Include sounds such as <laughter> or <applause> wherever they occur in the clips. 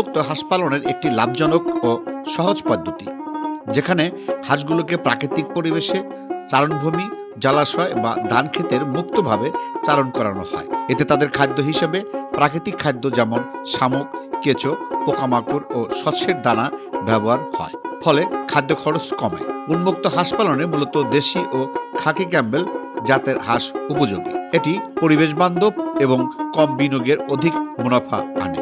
উন্মুক্ত হাঁস পালনের একটি লাভজনক ও সহজ পদ্ধতি, যেখানে হাঁসগুলোকে প্রাকৃতিক পরিবেশে চারণভূমি, জলাশয় বা ধান ক্ষেতের মুক্তভাবে চারণ করানো হয়। এতে তাদের খাদ্য হিসেবে প্রাকৃতিক খাদ্য যেমন শামুক, কেঁচো, পোকামাকড় ও শস্যের দানা ব্যবহার হয়। ফলে খাদ্য খরচ কমে। উন্মুক্ত হাঁস পালনে মূলত দেশি ও খাকি ক্যাম্বেল জাতের হাঁস উপযোগী। এটি পরিবেশ বান্ধব এবং কম বিনিয়োগের অধিক মুনাফা আনে।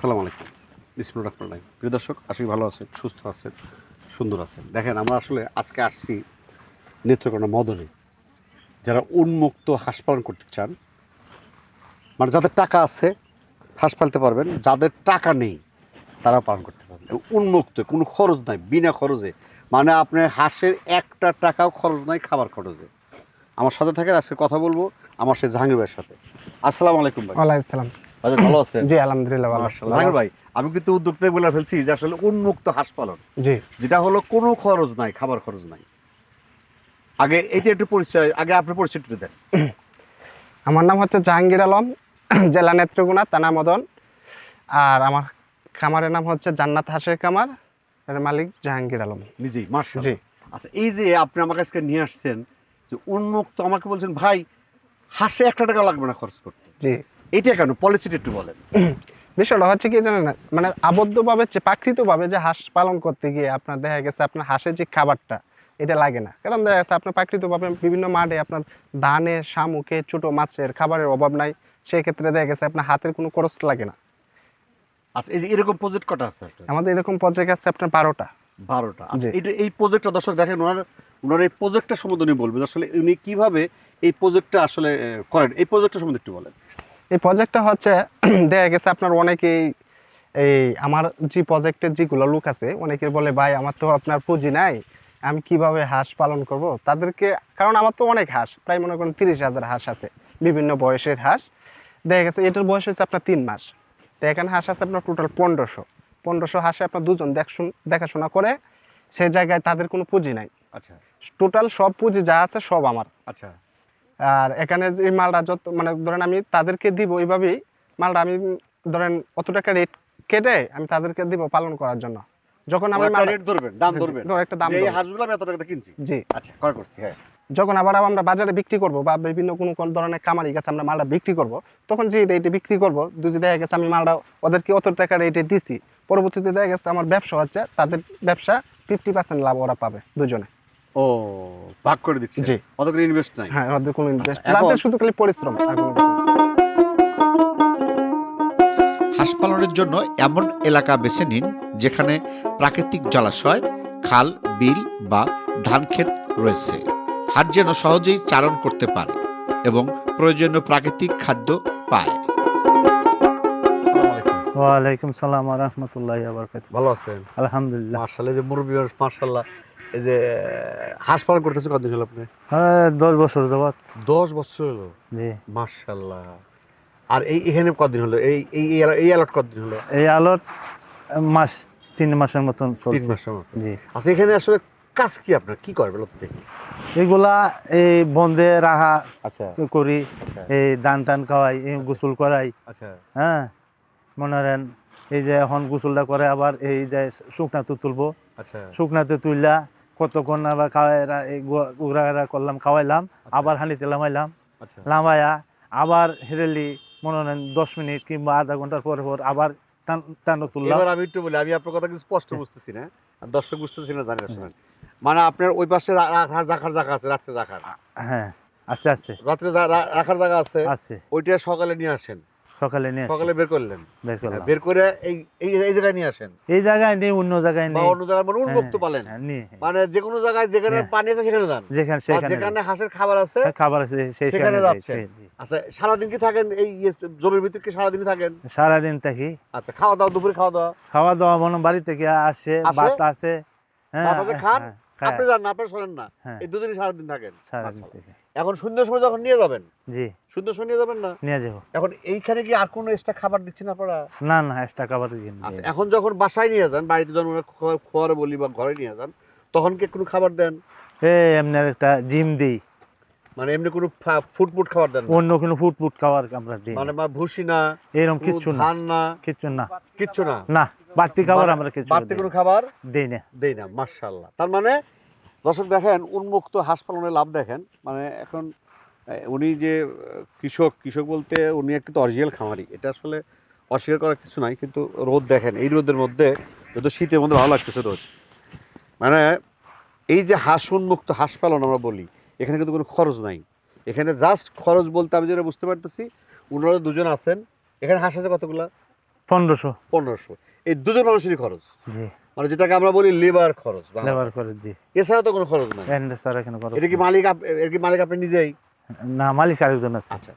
আসসালামু আলাইকুম। বিসমুর রহমান রাহিম প্রিয় দর্শক করি ভালো আছেন, সুস্থ আছেন, সুন্দর আছেন। দেখেন, আমরা আসলে আজকে আসছি নেত্রকোনা মদনে। যারা উন্মুক্ত হাঁস পালন করতে চান মানে যাদের টাকা আছে, হাঁস পালতে পারবেন, যাদের টাকা নেই তারা পালন করতে পারবেন। উন্মুক্ত, কোনো খরচ নাই, বিনা খরচে। মানে আপনার হাঁসের একটা টাকাও খরচ নাই খাবার খরচে। আমার সাথে থাকেন, আজকে কথা বলব আমার সেই জাহাঙ্গীর ভাইয়ের সাথে। আসসালামু আলাইকুম ভাই। ওয়ালাইকুম সালাম। ভাই ভালো আছেন জি আলহামদুলিল্লাহ ভালো। জাহাঙ্গীর ভাই আমি কিন্তু বলে ফেলছি যে আসলে উন্মুক্ত হাঁস পালন জি। যেটা হলো কোনো খরচ নাই খাবার খরচ নাই। আগে এটা একটু পরিচয় আগে আপনি পরিচয় একটু দেন। <clears throat> আমার নাম হচ্ছে জাহাঙ্গীর আলম <clears throat> জেলা নেত্রকোনা থানা মদন। আর আমার খামারের নাম হচ্ছে জান্নাত হাঁসের খামার এর মালিক জাহাঙ্গীর আলম। নিজেই মার্শাল জি। আচ্ছা এই যে আপনি আমার কাছে নিয়ে আসছেন যে উন্মুক্ত আমাকে বলছেন ভাই হাসে একটা টাকা লাগবে না খরচ করতে। জি। এটা কেন? পলিসিটা একটু বলেন। বিষয়টা হচ্ছে কি জানেন মানে আবদ্ধভাবে যে প্রাকৃতিকভাবে যে হাঁস পালন করতে গিয়ে আপনার দেখা গেছে আপনার হাঁসের যে খাবারটা এটা লাগে না। কারণ দেখা যাচ্ছে আপনার প্রাকৃতিকভাবে বিভিন্ন মাঠে আপনার ধানে শামুকে ছোট মাছের খাবারের অভাব নাই সেই ক্ষেত্রে দেখা গেছে আপনার হাতের কোনো খরচ লাগে না। আচ্ছা এই যে এরকম প্রজেক্ট কটা আছে আমাদের এরকম প্রজেক্ট আছে আপনার বারোটা। বারোটা। আচ্ছা এটা এই প্রজেক্টটা দর্শক দেখেন ওনার ওনার এই প্রজেক্টটা সম্বন্ধে উনি বলবেন আসলে উনি কীভাবে এই প্রজেক্টটা আসলে করেন? এই প্রজেক্টটা সম্বন্ধে একটু বলেন। এই প্রজেক্টটা হচ্ছে <clears throat> দেখা গেছে আপনার অনেকেই এই আমার যে প্রজেক্টের যেগুলো লোক আছে অনেকে বলে ভাই আমার তো আপনার পুঁজি নাই আমি কীভাবে হাঁস পালন করব? তাদেরকে কারণ আমার তো অনেক হাঁস প্রায় মনে করেন তিরিশ হাজার হাঁস আছে বিভিন্ন বয়সের হাঁস। দেখা গেছে এটার বয়স হচ্ছে আপনার তিন মাস। তো এখানে হাঁস আছে আপনার টোটাল পনেরোশো। পনেরোশো হাঁসে আপনার দুজন দেখশুন দেখাশোনা করে সেই জায়গায় তাদের কোনো পুঁজি নাই। আচ্ছা। টোটাল সব পুঁজি যা আছে সব আমার। আচ্ছা। আর এখানে যে মালটা যত মানে ধরেন আমি তাদেরকে দিব ওইভাবেই মালটা আমি ধরেন অত টাকা রেট কেটে আমি তাদেরকে দিব পালন করার জন্য। যখন আমি মালটা- রেট ধরবেন দাম ধরবেন। ধর একটা দাম এই। হাঁসগুলো আমি এত টাকাতে কিনছি। জি। আচ্ছা ক্রয় করছি হ্যাঁ। যখন আবার আমরা বাজারে বিক্রি করব বা বিভিন্ন কোনো কোন ধরনের কামারি কাছে আমরা মালটা বিক্রি করব তখন যে রেটে বিক্রি করব দুজি দেখা গেছে আমি মালটা ওদেরকে অত টাকা রেটে দিছি পরবর্তীতে দেখা গেছে আমার ব্যবসা হচ্ছে তাদের ব্যবসা ফিফটি পার্সেন্ট লাভ ওরা পাবে দুজনে। ও ভাগ করে দিচ্ছি। জি। অত করে ইনভেস্ট নাই। হ্যাঁ ওদের কোনো ইনভেস্ট তাদের শুধু খালি পরিশ্রম আর কোনো হাঁস পালনের জন্য এমন এলাকা বেছে নিন যেখানে প্রাকৃতিক জলাশয় খাল বিল বা ধান ক্ষেত রয়েছে। হাট যেন সহজেই চারণ করতে পারে এবং প্রয়োজনীয় প্রাকৃতিক খাদ্য পায়। ওয়ালাইকুম সালাম রহমতুল্লাহ ভালো আছেন? আলহামদুলিল্লাহ। মার্শাল্লাহ যে মুরব্বী মার্শাল্লাহ। এই যে হাঁস পালন করতেছে কতদিন হলো আপনি? হ্যাঁ দশ বছর যাবৎ। দশ বছর হলো? জি। মার্শাল্লাহ আর এই এখানে কতদিন হলো? এই এই এই আলোট কতদিন হলো? এই আলোর মাস তিন মাসের মতন তিন মাসের মতো জি। আচ্ছা এখানে আসলে কাজ কি আপনার? কি করবে লোক দেখি। এগুলা এই বন্ধে রাখা আচ্ছা। করি আচ্ছা। এই দান টান খাওয়াই এই গোসল করাই। আচ্ছা। হ্যাঁ মনে করেন এই যে এখন গোসলটা করে আবার এই যে শুকনাতে তুলবো। আচ্ছা। শুকনাতে তুললা কতক্ষণ আবার খাওয়াই উড়া করলাম খাওয়াইলাম আবার হাঁড়িতে লামাইলাম আচ্ছা। লামায়া আবার হেরেলি মনে দশ মিনিট কিংবা আধা ঘণ্টার পর পর আবার টান টানো তুললাম। এবার আমি একটু বলি আমি আপনার কথা কিছু স্পষ্ট বুঝতেছি না। দর্শক বুঝতেছি না জানি শুনেন। মানে আপনার ওই পাশে রাখার রাখার জায়গা আছে রাত্রে রাখার? হ্যাঁ আছে আছে। রাত্রে রাখার জায়গা আছে? আছে। ওইটা সকালে নিয়ে আসেন। সকালে নিয়ে সকালে বের করলেন? বের করলাম। হ্যাঁ, বের করে এই এই জায়গায় নিয়ে আসেন? এই জায়গায় নেই অন্য জায়গায় নেই। অন্য জায়গায় মানে উন্মুক্ত হ্যাঁ, পালেন হ্যাঁ। মানে যে কোনো জায়গায় যেখানে। পানি আছে সেখানে যান। যেখানে সেখানে যেখানে হাঁসের খাবার আছে খাবার আছে সেখানে জি। আচ্ছা সারাদিন কি থাকেন? এই জমির ভিতরে কি সারাদিন থাকেন? সারাদিন থাকি। আচ্ছা খাওয়া দাওয়া দুপুরে খাওয়া দাওয়া? খাওয়া দাওয়া মনে বাড়ি থেকে আসে আসে? ভাত আছে হ্যাঁ খান? হ্যাঁ, আপনি যান না আপনি শোনেন না। হ্যাঁ, এই দুদিনই সারাদিন থাকেন এখন সুন্দর সময় যখন নিয়ে যাবেন? জি। সুন্দর সময় নিয়ে যাবেন না? নিয়ে যাব। এখন এইখানে কি আর কোনো এক্সট্রা খাবার দিচ্ছেন আপনারা? না না এক্সট্রা খাবার দিচ্ছেন আচ্ছা এখন যখন বাসায় নিয়ে যান বাড়িতে যখন খোয়ারে বলি বা ঘরে নিয়ে যান তখন কি কোনো খাবার দেন? এই এমনি একটা জিম দিই। মানে এমনি কোনো ফুড ফুড খাবার দেন অন্য কোনো ফুট ফুট খাবার আমরা দিই মানে বা ভুসি না এরকম কিছু না। ধান না। কিচ্ছু না। কিচ্ছু না। না বাড়তি খাবার আমরা কিছু বাড়তি কোনো খাবার দিই না। দেই না মার্শাল্লাহ তার মানে দর্শক দেখেন উন্মুক্ত হাঁস পালনের লাভ দেখেন মানে এখন উনি যে কৃষক কৃষক বলতে উনি একটা অরিজিনাল খামারি। এটা আসলে অস্বীকার করার কিছু নাই কিন্তু রোদ দেখেন এই রোদের মধ্যে যত শীতের মধ্যে ভালো লাগতেছে রোদ। মানে এই যে হাঁস উন্মুক্ত হাঁস পালন আমরা বলি এখানে কিন্তু কোনো খরচ নাই। এখানে জাস্ট খরচ বলতে আমি যেটা বুঝতে পারতেছি ওনারা দুজন আছেন। এখানে হাঁস আছে কতগুলা? পনেরোশো। পনেরোশো। এই দুজন মানুষেরই খরচ। মানে যেটাকে আমরা বলি লেবার খরচ। লেবার করে জি। এছাড়া তো কোনো খরচ নাই। স্যার এখানে খরচ এটা কি মালিক এর কি মালিক আপনি নিজেই? না মালিক আরেকজন আছে। আচ্ছা।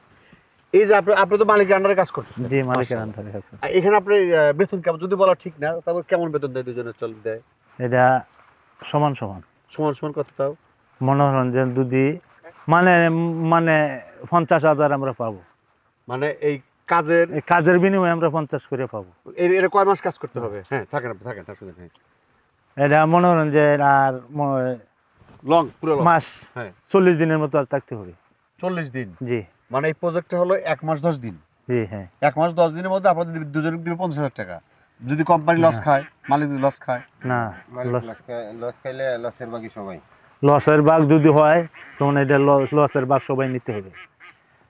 এই যে আপনি আপনি তো মালিকের আন্ডারে কাজ করতেছেন। জি মালিকের। আন্ডারে আর এখানে আপনি বেতন কেমন? যদি বলা ঠিক না তারপর কেমন বেতন দেয় দুজনের চল দেয়? এটা সমান সমান। সমান সমান কত তাও? মনোরঞ্জন যদি মানে মানে পঞ্চাশ হাজার আমরা পাবো। মানে এই কাজের কাজের বিনিময়ে আমরা পঞ্চাশ করে পাবো। এর কয় মাস কাজ করতে হবে? হ্যাঁ থাকেন থাকেন থাকেন এটা মনোরঞ্জন আর লং পুরো মাস হ্যাঁ। চল্লিশ দিনের মতো আর থাকতে হবে। চল্লিশ দিন? জি। মানে এই প্রজেক্টটা হলো এক মাস দশ দিন? জি হ্যাঁ। এক মাস দশ দিনের মধ্যে আপনাদের দিবে- দুজনে দিবে পঞ্চাশ হাজার টাকা। যদি কোম্পানি লস। খায় মালিক যদি লস খায়? না লস- লস খায়- লস খাইলে লসের বাকি সবাই। লসের ভাগ যদি হয় তখন এটা লসের ভাগ সবাই নিতে হবে।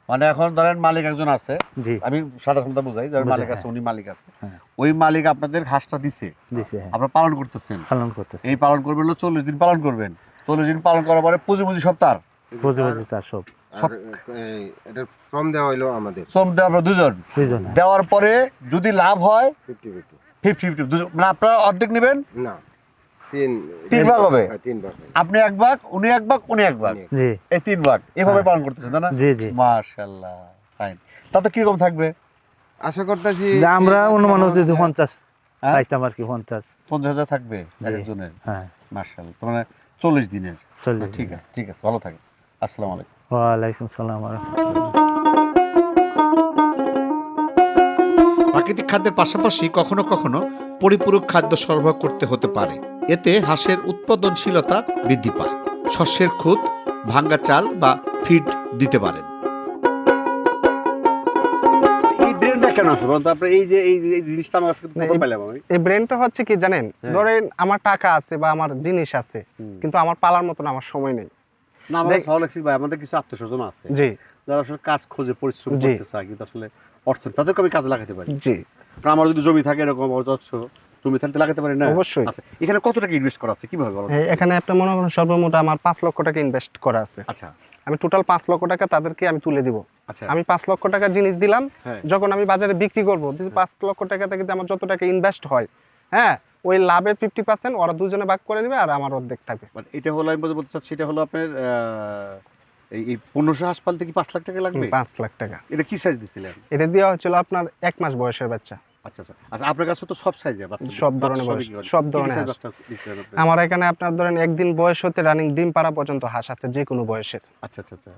মানে এখন ধরেন মালিক একজন আছে। জি। আমি সাধারণত বুঝাই যার মালিক আছে হ্যাঁ। উনি মালিক আছে। হ্যাঁ। ওই মালিক আপনাদের ঘাসটা দিছে। দিছে হ্যাঁ। আপনারা পালন করতেছেন। পালন করতেছে এই পালন করবেন হলো চল্লিশ দিন পালন করবেন। চল্লিশ দিন পালন করার পরে পুঁজি পুঁজি সব তার। বুঝে বুঝে তার সব। এই, শ্রম দেওয়া হইল আমাদের। শ্রম দেওয়া আমরা দুজন। দুজন দেওয়ার পরে যদি লাভ হয় ফিফটি। Fifty fifty. দুজন মানে আপনারা অর্ধেক নেবেন? না। তিন তিন ভাগ হবে? হ্যাঁ, তিন ভাগ আপনি এক ভাগ উনি এক ভাগ উনি এক ভাগ। জি। এই তিন ভাগ এভাবে হ্যাঁ। পালন করতেছেন না? জি জি। মার্শাল্লাহ ফাইন তাতে কীরকম থাকবে? আশা করতেছি আমরা অনুমান হ্যাঁ, হ্যাঁ? পাইতাম আর কি পঞ্চাশ। পঞ্চাশ হাজার থাকবে একজনের? হ্যাঁ। মার্শাল্লাহ মানে চল্লিশ দিনের। ঠিক আছে ঠিক আছে ভালো থাকে আসসালামু আলাইকুম। ওয়ালাইকুম সালাম ওয়া রাহমাতুল্লাহ। প্রাকৃতিক খাদ্যের পাশাপাশি কখনো কখনো পরিপূরক খাদ্য সরবরাহ করতে হতে পারে। এতে হাঁসের উৎপাদনশীলতা বৃদ্ধি পায়। শস্যের খুদ ভাঙ্গা চাল বা ফিড দিতে পারেন। কেন আসবে এই যে এই জিনিসটা আমার কাছে না, প্রথম এই- পেলাম আমি। এই ব্রেনটা হচ্ছে কি জানেন? হ্যাঁ। ধরেন আমার টাকা আছে বা আমার জিনিস আছে কিন্তু আমার পালার মতন আমার সময় নেই। না ভালো লাগছে ভাই আমাদের কিছু আত্মীয়স্বজন আছে। জি। যারা আসলে কাজ খোঁজে পরিশ্রম করতে চায় কিন্তু আসলে অর্থ তাদেরকে আমি কাজে লাগাতে পারি। জি। আমার যদি জমি থাকে এরকম তুমি তাহলে লাগাতে পারি না? অবশ্যই। আচ্ছা এখানে কত টাকা ইনভেস্ট করা আছে? কীভাবে বলো এখানে একটা মনে করেন সর্বমোট আমার পাঁচ লক্ষ টাকা ইনভেস্ট করা আছে। আচ্ছা। আমি টোটাল পাঁচ লক্ষ টাকা তাদেরকে আমি তুলে দিব। আচ্ছা। আমি পাঁচ লক্ষ টাকা জিনিস দিলাম হ্যাঁ। যখন আমি বাজারে বিক্রি করব যদি পাঁচ লক্ষ টাকা থেকে আমার যত টাকা ইনভেস্ট হয় হ্যাঁ ওই লাভের ফিফটি পার্সেন্ট ওরা দুজনে ভাগ করে নেবে আর আমার অর্ধেক থাকবে। মানে এটা হলো আমি বলতে চাচ্ছি এটা হলো আপনার এই এই পনেরোশো হাসপাতাল থেকে পাঁচ লাখ টাকা লাগবে? পাঁচ লাখ টাকা। এটা কি সাইজ দিছিলেন? এটা দেওয়া হচ্ছিল আপনার এক মাস বয়সের বাচ্চা। আচ্ছা আচ্ছা। আচ্ছা আপনার কাছে তো সব সাইজে সব ধরনের সব ধরনের আমার আমার এখানে আপনার ধরেন একদিন বয়স হতে রানিং ডিম পাড়া পর্যন্ত হাঁস আছে যে কোনো বয়সের। আচ্ছা আচ্ছা আচ্ছা।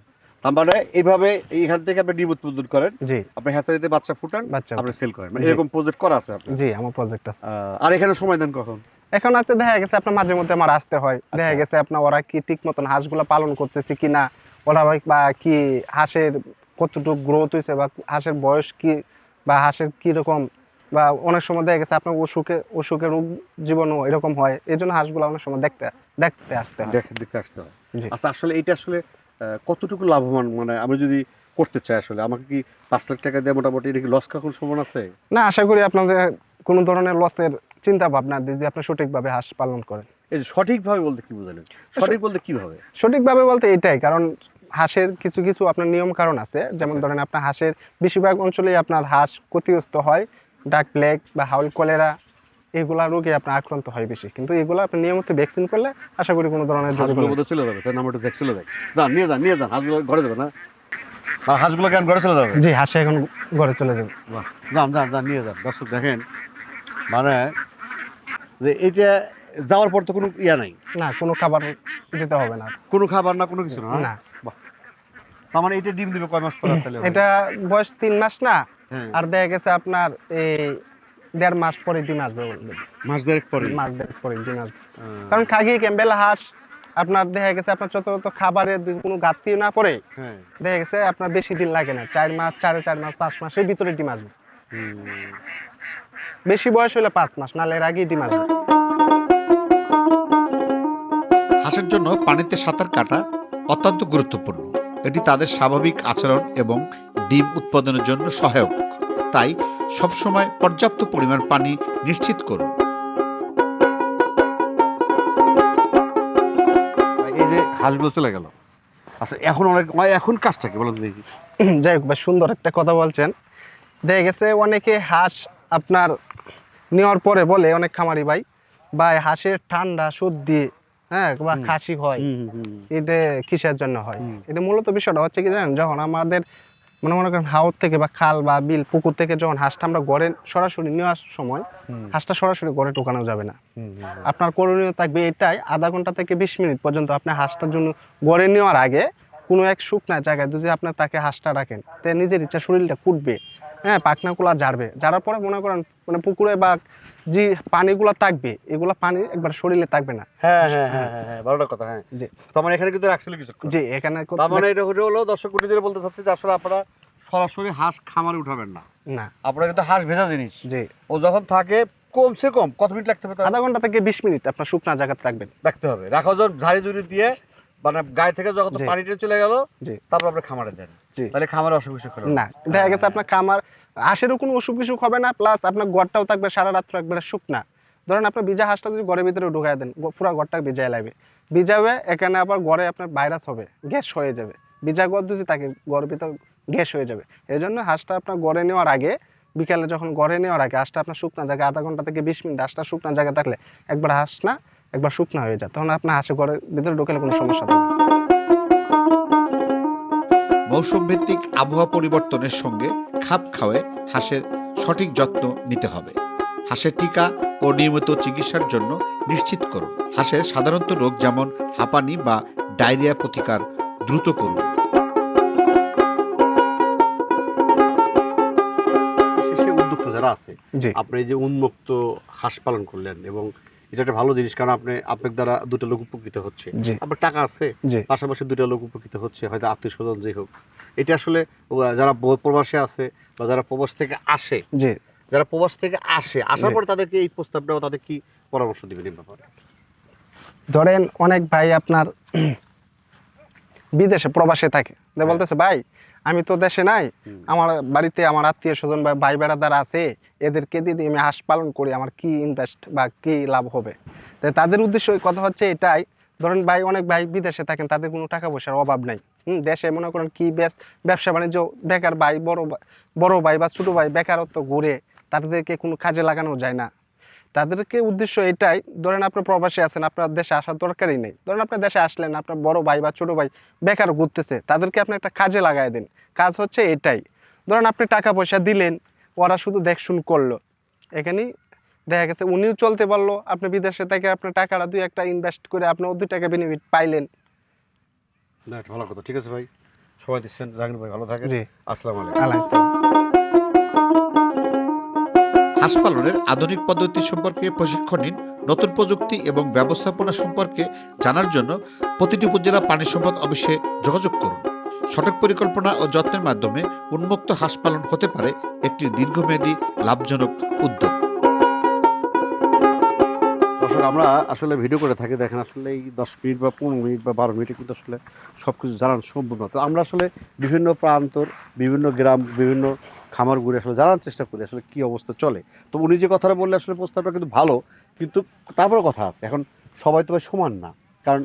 তার মানে এইভাবে এইখান থেকে আপনি ডিম উৎপাদন করেন। জি। আপনি হ্যাচারিতে বাচ্চা ফুটান বাচ্চা আপনি সেল করেন। মানে এরকম প্রজেক্ট করা আছে আপনার? জি আমার প্রজেক্ট আছে। আর এখানে সময় দেন কখন? এখন আছে দেখা গেছে আপনার মাঝে মধ্যে আমার আসতে হয়। দেখা। গেছে আপনার ওরা কি ঠিক মতন হাঁস হাঁসগুলো পালন করতেছে কি না ওরা বা কি হাঁসের কতটুকু গ্রোথ হয়েছে বা হাঁসের বয়স কি বা হাঁসের কি রকম বা অনেক সময় দেখা গেছে আপনার অসুখে অসুখের রোগ জীবাণু এরকম হয় এই জন্য হাঁসগুলো অনেক সময় দেখতে দেখতে আসতে হয়। দেখে দেখতে আসতে হয়। আচ্ছা আসলে এটা আসলে কতটুকু লাভবান? মানে আমি যদি করতে চাই আসলে আমাকে কি পাঁচ লাখ টাকা দিয়ে মোটামুটি এটা কি লস কাকুর সমান আছে? না আশা করি আপনাদের কোনো ধরনের লসের চিন্তা ভাবনা যদি আপনি সঠিকভাবে হাঁস পালন করেন। এই যে সঠিকভাবে বলতে কি বোঝালেন? সঠিক বলতে কীভাবে? সঠিকভাবে বলতে এটাই কারণ হাঁসের কিছু কিছু আপনার নিয়ম কারণ আছে। যেমন আচ্ছা। ধরেন আপনার হাঁসের বেশিরভাগ অঞ্চলেই আপনার হাঁস ক্ষতিগ্রস্ত হয় ডাক প্লেগ বা হাউল কলেরা এগুলা রোগে আপনার আক্রান্ত হয় বেশি। কিন্তু এগুলো আপনি নিয়মিত ভ্যাকসিন করলে আশা করি কোনো ধরনের হাঁসগুলো। চলে যাবে তার নাম্বারটা দেখ চলে যায় যান নিয়ে যান নিয়ে যান হাঁসগুলো ঘরে যাবে না? আর হাঁসগুলো কেন ঘরে চলে যাবে? জি হাঁসে এখন ঘরে চলে যাবে। বাহ, যান যান যান নিয়ে যান। দর্শক দেখেন মানে যে এটা যাওয়ার পর তো কোনো ইয়া নাই। না কোনো খাবার দিতে হবে না। কোনো খাবার না কোনো কিছু না না। তার মানে এটা ডিম দিবে কয় মাস পর তাহলে এটা বয়স তিন মাস না হ্যাঁ আর দেখা গেছে আপনার এই দেড় মাস পরে ডিম আসবে মাস দেড়েক পরে। মাস দেড় পরে ডিম আসবে। কারণ খাগি ক্যাম্বেল হাঁস আপনার দেখা গেছে আপনার যত খাবারের কোনো ঘাটতি না পড়ে হ্যাঁ। দেখা গেছে আপনার বেশি দিন লাগে না। চার মাস সাড়ে চার মাস পাঁচ মাসের ভিতরে ডিম আসবে। বেশি বয়স হলে পাঁচ মাস নাহলে এর আগেই ডিম আসবে। হাঁসের জন্য পানিতে সাঁতার কাটা অত্যন্ত গুরুত্বপূর্ণ। এটি তাদের স্বাভাবিক আচরণ এবং ডিম উৎপাদনের জন্য সহায়ক। তাই সবসময় পর্যাপ্ত পরিমাণ পানি নিশ্চিত করুন। এই যে হাঁসগুলো চলে গেল। আচ্ছা এখন অনেক এখন কাজটা কি বলুন দেখি। যাই হোক ভাই সুন্দর একটা কথা বলছেন। দেখা গেছে অনেকে হাঁস আপনার নেওয়ার পরে বলে অনেক খামারি ভাই ভাই হাঁসের ঠান্ডা সর্দি হ্যাঁ বা খাসি হয়। এটা কিসের জন্য হয়? এটা মূলত বিষয়টা হচ্ছে কি জানেন? যখন আমাদের মনে মনে করেন হাওর থেকে বা খাল বা বিল পুকুর থেকে যখন হাঁসটা আমরা ঘরে সরাসরি নেওয়ার সময় হাঁসটা সরাসরি ঘরে ঢোকানো যাবে না। আপনার করণীয় থাকবে এটাই আধা ঘণ্টা থেকে বিশ মিনিট পর্যন্ত আপনি হাঁসটার জন্য গড়ে নেওয়ার আগে কোনো এক শুকনা জায়গায় যদি আপনি তাকে হাঁসটা রাখেন তে নিজের ইচ্ছা শরীরটা কুটবে হ্যাঁ পাখনাগুলা ঝাড়বে। যারার পরে মনে করেন মানে পুকুরে বা যে পানিগুলো থাকবে এগুলো পানি একবার শরীরে থাকবে না। হ্যাঁ হ্যাঁ হ্যাঁ হ্যাঁ হ্যাঁ ভালো কথা হ্যাঁ। জি। তার মানে এখানে কিন্তু রাখছিল কিছু যে এখানে তার মানে এটা হলো দর্শক কোটি বলতে চাচ্ছি যে আসলে আপনারা সরাসরি হাঁস খামারে উঠাবেন না। না। আপনারা কিন্তু হাঁস ভেজা জিনিস। যে ও যখন থাকে কমসে কম কত মিনিট লাগতে হবে আধা ঘণ্টা থেকে বিশ মিনিট আপনার শুকনা জায়গাতে রাখবেন। রাখতে হবে। রাখা যখন ঝাড়ি ঝুড়ি দিয়ে মানে গায়ে থেকে যখন পানিটা চলে গেল তারপর আপনি খামারে দেন তাহলে খামারে অসুখ বিসুখ হবে না। দেখা গেছে আপনার খামার হাঁসেরও কোনো অসুখ বিসুখ হবে না প্লাস আপনার ঘরটাও থাকবে সারা রাত্র একবারে শুকনা। ধরেন আপনার ভিজা হাঁসটা যদি ঘরের ভিতরে ঢুকাই দেন পুরো ঘরটা ভিজাই লাগবে। ভিজাবে এখানে আবার ঘরে আপনার ভাইরাস হবে গ্যাস হয়ে যাবে। ভিজা ঘর যদি থাকে ঘরের ভিতর গ্যাস হয়ে যাবে। এই জন্য হাঁসটা আপনার ঘরে নেওয়ার আগে বিকালে যখন ঘরে নেওয়ার আগে হাঁসটা আপনার শুকনা জায়গায় আধা ঘণ্টা থেকে বিশ মিনিট হাঁসটা শুকনা জায়গায় থাকলে একবার হাঁস না একবার শুকনা হয়ে যায় তখন আপনার হাঁসের ঘরের ভিতরে ঢুকালে কোনো সমস্যা হবে মৌসুম ভিত্তিক আবহাওয়া পরিবর্তনের সঙ্গে খাপ খাওয়ে হাঁসের সঠিক যত্ন নিতে হবে। হাঁসের টিকা ও নিয়মিত চিকিৎসার জন্য নিশ্চিত করুন। হাঁসের সাধারণত রোগ যেমন হাঁপানি বা ডায়রিয়া প্রতিকার দ্রুত করুন। উদ্যোক্তা যারা আছে আপনি যে উন্মুক্ত হাঁস পালন করলেন এবং এটা একটা ভালো জিনিস কারণ আপনি আপনার দ্বারা দুটো লোক উপকৃত হচ্ছে। আপনার টাকা আছে পাশাপাশি দুটো লোক উপকৃত হচ্ছে হয়তো আত্মীয় স্বজন যেই হোক। এটা আসলে যারা প্রবাসে আছে বা যারা প্রবাস থেকে আসে যারা প্রবাস থেকে আসে আসার। পরে তাদেরকে এই প্রস্তাবটা তাদের কি পরামর্শ দিবেন এই ব্যাপারে? ধরেন অনেক ভাই আপনার <clears throat> বিদেশে প্রবাসে থাকে। হ্যাঁ। বলতেছে ভাই আমি তো দেশে নাই। আমার বাড়িতে আমার আত্মীয় স্বজন বা ভাই বেড়াদার আছে এদেরকে দিয়ে দিয়ে আমি হাঁস পালন করি আমার কি ইনভেস্ট বা কি লাভ হবে? তো তাদের উদ্দেশ্য ওই কথা হচ্ছে এটাই। ধরেন ভাই অনেক ভাই বিদেশে থাকেন তাদের কোনো টাকা পয়সার অভাব নাই। হুম দেশে মনে করেন কি ব্যবসা বাণিজ্য বেকার ভাই বড় বড় ভাই বা ছোট ভাই বেকারত্ব ঘুরে তাদেরকে কোনো কাজে লাগানো যায় না। তাদেরকে উদ্দেশ্য এটাই ধরেন আপনার প্রবাসী আছেন আপনার দেশে আসার দরকারই নেই। ধরেন আপনার দেশে আসলেন আপনার বড় ভাই বা ছোট ভাই বেকার ঘুরতেছে তাদেরকে আপনি একটা কাজে লাগাই দেন। কাজ হচ্ছে এটাই। ধরেন আপনি টাকা পয়সা দিলেন ওরা শুধু দেখশুন করল। এখানেই দেখা গেছে উনিও চলতে পারল আপনি বিদেশে থেকে আপনার টাকাটা দুই একটা ইনভেস্ট করে আপনি দুই টাকা বেনিফিট পাইলেন। ভালো কথা। ঠিক আছে ভাই সময় দিচ্ছেন। জাহাঙ্গীর ভাই ভালো থাকেন। জি। আসসালামু আলাইকুম। হাঁস পালনের আধুনিক পদ্ধতি সম্পর্কে প্রশিক্ষণ নিন, নতুন প্রযুক্তি এবং ব্যবস্থাপনা সম্পর্কে জানার জন্য প্রতিটি উপজেলা পানি সম্পদ অফিসে যোগাযোগ করুন। সঠিক পরিকল্পনা ও যত্নের মাধ্যমে উন্মুক্ত হাঁস পালন হতে পারে একটি দীর্ঘমেয়াদী লাভজনক উদ্যোগ। আমরা আসলে ভিডিও করে থাকি, দেখেন আসলে এই দশ মিনিট বা পনেরো মিনিট বা বারো মিনিটে কিন্তু আসলে সব কিছু জানানো সম্ভব না। তো আমরা আসলে বিভিন্ন প্রান্তর, বিভিন্ন গ্রাম, বিভিন্ন খামার ঘুরে আসলে জানার চেষ্টা করি, আসলে কি অবস্থা চলে। তো উনি যে কথাটা বললে, আসলে প্রস্তাবটা কিন্তু ভালো, কিন্তু তারপরে কথা আছে। এখন সবাই তো সমান না। কারণ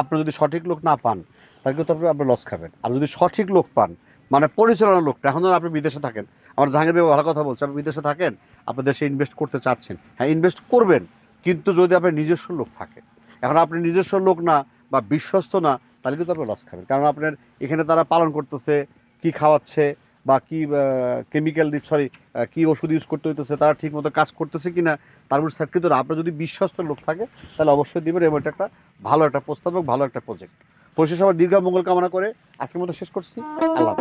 আপনি যদি সঠিক লোক না পান, তাহলে কিন্তু আপনি আপনি লস খাবেন। আর যদি সঠিক লোক পান মানে পরিচালনার লোকটা, এখন আপনি বিদেশে থাকেন, আমার জাহাঙ্গীর ভালো কথা বলছে, আপনি বিদেশে থাকেন, আপনি দেশে ইনভেস্ট করতে চাচ্ছেন। হ্যাঁ ইনভেস্ট করবেন, কিন্তু যদি আপনার নিজস্ব লোক থাকে। এখন আপনি নিজস্ব লোক না বা বিশ্বস্ত না, তাহলে কিন্তু আপনি লস খাবেন। কারণ আপনার এখানে তারা পালন করতেছে, কি খাওয়াচ্ছে বা কি কেমিক্যাল সরি কি ওষুধ ইউজ করতে হইতেছে, তারা ঠিক মতো কাজ করতেছে কি না তার উপর স্যার কিন্তু আপনার যদি বিশ্বস্ত লোক থাকে, তাহলে অবশ্যই দিবেন এবং এটা একটা ভালো একটা প্রস্তাবক ভালো একটা প্রজেক্ট পরিশেষে সবার দীর্ঘ মঙ্গল কামনা করে আজকের মতো শেষ করছি। আল্লাহ